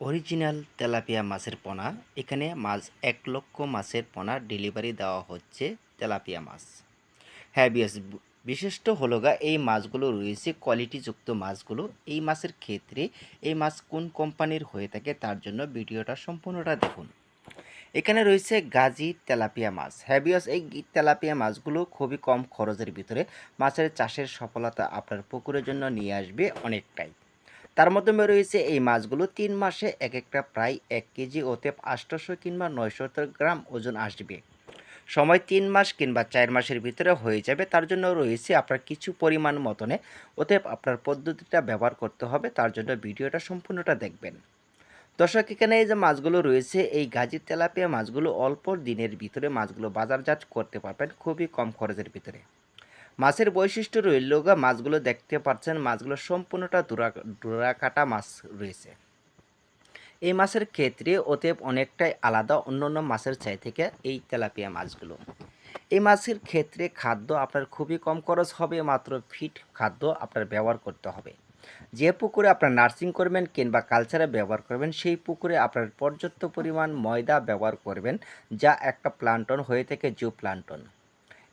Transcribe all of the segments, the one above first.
Original tilapia মাছের পোনা, এখানে মাছ এক লক্ষ মাছের পোনা ডেলিভারি দেওয়া হচ্ছে তেলাপিয়া মাছ। হ্যাঁ বিয়াস বিশিষ্ট হলো গা, এই মাছগুলো রয়েছে কোয়ালিটিযুক্ত মাছগুলো। এই মাছের ক্ষেত্রে এই মাছ কোন কোম্পানির হয়ে থাকে তার জন্য ভিডিওটা সম্পূর্ণটা দেখুন। এখানে রয়েছে গাজি তেলাপিয়া মাছ। হ্যাবিয়াস এই তেলাপিয়া মাছগুলো খুবই কম খরচের ভিতরে মাছের চাষের সফলতা আপনার পুকুরের জন্য নিয়ে আসবে অনেকটাই। তার মাধ্যমে রয়েছে এই মাছগুলো তিন মাসে এক একটা প্রায় এক কেজি ওতে আটশোশো কিংবা নয়শত গ্রাম ওজন আসবে। সময় তিন মাস কিংবা চার মাসের ভিতরে হয়ে যাবে, তার জন্য রয়েছে আপনার কিছু পরিমাণ মতনে ওতে আপনার পদ্ধতিটা ব্যবহার করতে হবে, তার জন্য ভিডিওটা সম্পূর্ণটা দেখবেন। দর্শক, এখানে এই যে মাছগুলো রয়েছে, এই গাজী তেলাপিয়া মাছগুলো অল্প দিনের ভিতরে মাছগুলো বাজারজাত করতে পারবেন খুবই কম খরচের ভিতরে। মাছের বৈশিষ্ট্য রইল গা, মাছগুলো দেখতে পাচ্ছেন, মাছগুলো সম্পূর্ণটা ডোরা ডোরা কাটা মাছ রয়েছে। এই মাছের ক্ষেত্রে অতএব অনেকটাই আলাদা, অন্যান্য মাছের চাই থেকে এই তেলাপিয়া মাছগুলো। এই মাছের ক্ষেত্রে খাদ্য আপনার খুবই কম খরচ হবে, মাত্র ফিট খাদ্য আপনার ব্যবহার করতে হবে। যে পুকুরে আপনার নার্সিং করবেন কিংবা কালচারে ব্যবহার করবেন, সেই পুকুরে আপনার পর্যাপ্ত পরিমাণ ময়দা ব্যবহার করবেন, যা একটা প্লান্টন হয়ে থাকে জু প্লান্টন।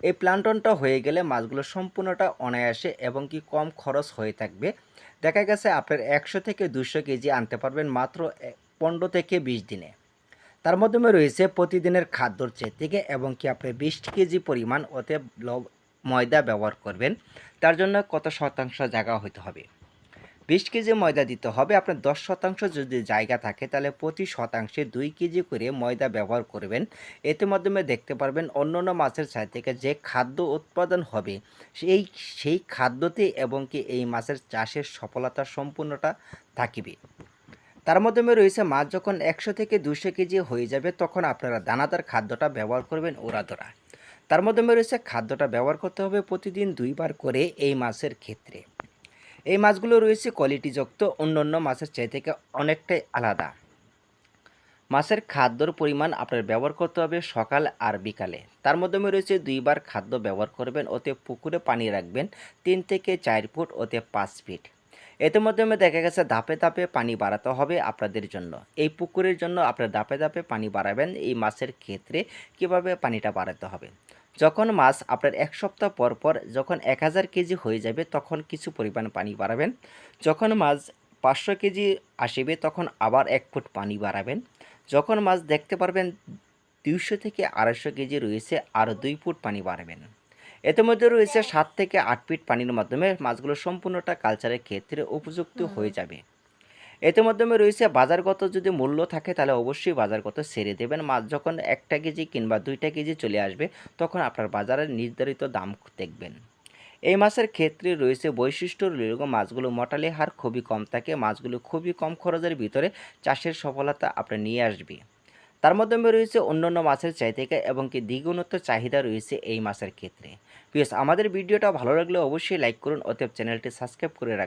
এই প্লান্টনটা হয়ে গেলে মাছগুলো সম্পূর্ণটা অনায়াসে এবং কি কম খরচ হয়ে থাকবে। দেখা গেছে আপনার একশো থেকে দুশো কেজি আনতে পারবেন মাত্র পনেরো থেকে বিশ দিনে। তার মাধ্যমে রয়েছে প্রতিদিনের খাদ্যর চেয়ে থেকে এবং কি আপনি বিশ কেজি পরিমাণ ওতে ময়দা ব্যবহার করবেন। তার জন্য কত শতাংশ জায়গা হতে হবে। বিশ কেজি ময়দা দিতে হবে। আপনার দশ শতাংশ যদি জায়গা থাকে, তাহলে প্রতি শতাংশে দুই কেজি করে ময়দা ব্যবহার করবেন। এতে মাধ্যমে দেখতে পারবেন অন্য অন্য মাছের চাই থেকে যে খাদ্য উৎপাদন হবে, সেই সেই খাদ্যতে এবং কি এই মাছের চাষের সফলতা সম্পূর্ণটা থাকিবে। তার মাধ্যমে রয়েছে মাছ যখন একশো থেকে দুশো কেজি হয়ে যাবে, তখন আপনারা দানাদার খাদ্যটা ব্যবহার করবেন ওরাদরা তার মাধ্যমে রয়েছে খাদ্যটা ব্যবহার করতে হবে প্রতিদিন দুইবার করে এই মাছের ক্ষেত্রে। এই মাছগুলো রয়েছে কোয়ালিটিযুক্ত অন্য অন্য মাছের চাই থেকে অনেকটাই আলাদা। মাছের খাদ্যর পরিমাণ আপনার ব্যবহার করতে হবে সকাল আর বিকালে। তার মাধ্যমে রয়েছে দুইবার খাদ্য ব্যবহার করবেন, ওতে পুকুরে পানি রাখবেন তিন থেকে চার ফুট, ওতে পাঁচ ফিট। এতে মাধ্যমে দেখা গেছে ধাপে ধাপে পানি বাড়াতে হবে আপনাদের জন্য। এই পুকুরের জন্য আপনার ধাপে ধাপে পানি বাড়াবেন, এই মাছের ক্ষেত্রে কীভাবে পানিটা বাড়াতে হবে। যখন মাছ আপনার এক সপ্তাহ পর পর যখন এক হাজার কেজি হয়ে যাবে তখন কিছু পরিমাণ পানি বাড়াবেন। যখন মাছ পাঁচশো কেজি আসবে তখন আবার এক ফুট পানি বাড়াবেন। যখন মাছ দেখতে পারবেন দুইশো থেকে আড়াইশো কেজি রয়েছে আরও দুই ফুট পানি বাড়াবেন। এতে মধ্যে রয়েছে সাত থেকে আট ফিট পানির মাধ্যমে মাছগুলো সম্পূর্ণটা কালচারের ক্ষেত্রে উপযুক্ত হয়ে যাবে। এতে মাধ্যমে রয়েছে বাজারগত যদি মূল্য থাকে তাহলে অবশ্যই বাজারগত সেরে দেবেন। মাছ যখন একটা কেজি কিংবা দুইটা কেজি চলে আসবে, তখন আপনার বাজারের নির্ধারিত দাম দেখবেন। এই মাছের ক্ষেত্রে রয়েছে বৈশিষ্ট্য রইল মাছগুলো মটালি হার খুবই কম থাকে, মাছগুলো খুবই কম খরচের ভিতরে চাষের সফলতা আপনার নিয়ে আসবে। তার মাধ্যমে রয়েছে অন্যান্য মাছের থেকে এবং কি দ্বিগুণত্ব চাহিদা রয়েছে এই মাছের ক্ষেত্রে। প্লিজ আমাদের ভিডিওটা ভালো লাগলে অবশ্যই লাইক করুন, অতএব চ্যানেলটি সাবস্ক্রাইব করে রাখবেন।